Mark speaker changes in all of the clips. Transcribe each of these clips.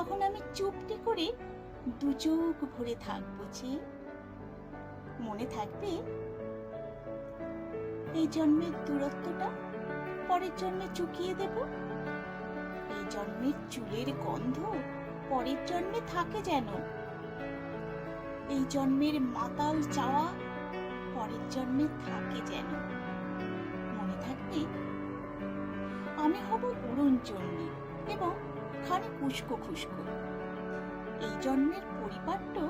Speaker 1: তখন আমি চুপটি করে দু চোখ ভরে থাকব যে। মনে থাকবে এই জন্মের দূরত্বটা, পরের জন্মে চুকিয়ে দেব। এই জন্মের চুলের গন্ধ পরের জন্মে থাকে যেন। এই জন্মের মাতাল চাওয়া পরের জন্মে থাকে যেন। মনে থাকবে আমি হব উড়ন চণ্ডী এবং খানি কুস্কো খুস্কো এই জন্মের পরিবারটা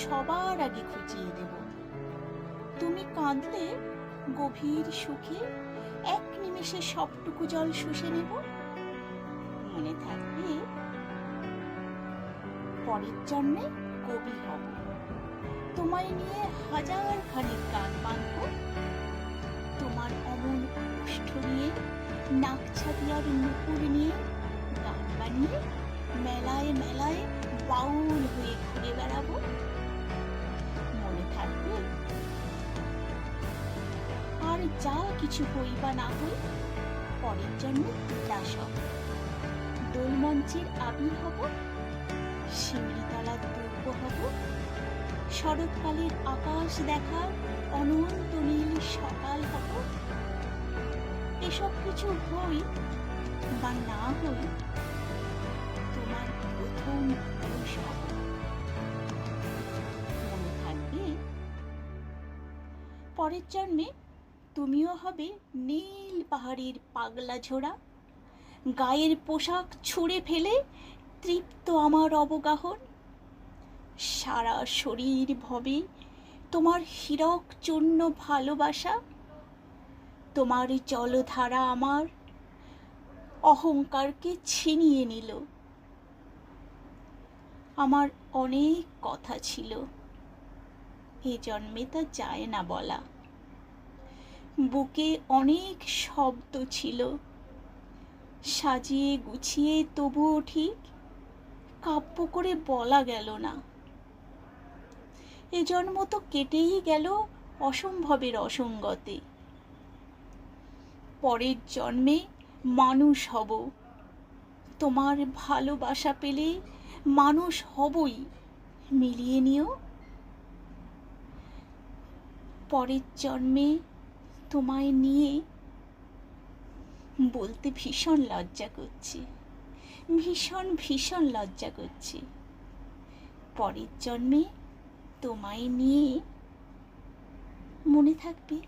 Speaker 1: সবার আগে খুঁজিয়ে দেব। তুমি কাঁদলে, গভীর সুখে এক নিমেষে সবটুকু জল শুষে নেব। মনে থাকবে, পরের জন্মে কবি হব। তোমায় নিয়ে হাজার খানিক গান বাঁধব তোমার অমন ওষ্ঠ নিয়ে, নাক ছাতিয়ার নুপুর নিয়ে গান বানিয়ে মেলায় মেলায় বাউল হয়ে ঘুরে বেড়াবো। মনে থাকবে, আর যা কিছু হই বা না হই, পরের জন্য দাসক দোলমঞ্চের আবির হব, শিউলিতলার দুর্গ হব, শরৎকালের আকাশ দেখার অনন্ত নীল সকাল হব। এসব কিছু হই বা না হই তোমার প্রথম থাকবে, পরের জন্মে তুমিও হবে নীল পাহাড়ের পাগলা ঝোড়া। গায়ের পোশাক ছুঁড়ে ফেলে তৃপ্ত আমার অবগাহন। সারা শরীর ভবে তোমার হীরক চূর্ণ ভালোবাসা। তোমার জলধারা আমার অহংকারকে ছিনিয়ে নিল। আমার অনেক কথা ছিল। এ জন্মে তা যায় না বলা। বুকে অনেক শব্দ ছিল। সাজিয়ে গুছিয়ে তবুও ঠিক কাব্য করে বলা গেল না। এ জন্ম তো কেটেই গেল অসম্ভবের অসঙ্গতে। পরের জন্মে মানুষ হব। তোমার ভালোবাসা পেলে মানুষ হবই। মিলিয়ে নিও। পরের জন্মে তোমায় নিয়ে বলতে ভীষণ লজ্জা করছে। ভীষণ ভীষণ লজ্জা করছে। পরের জন্মে তোমায় নিয়ে মনে থাকবে।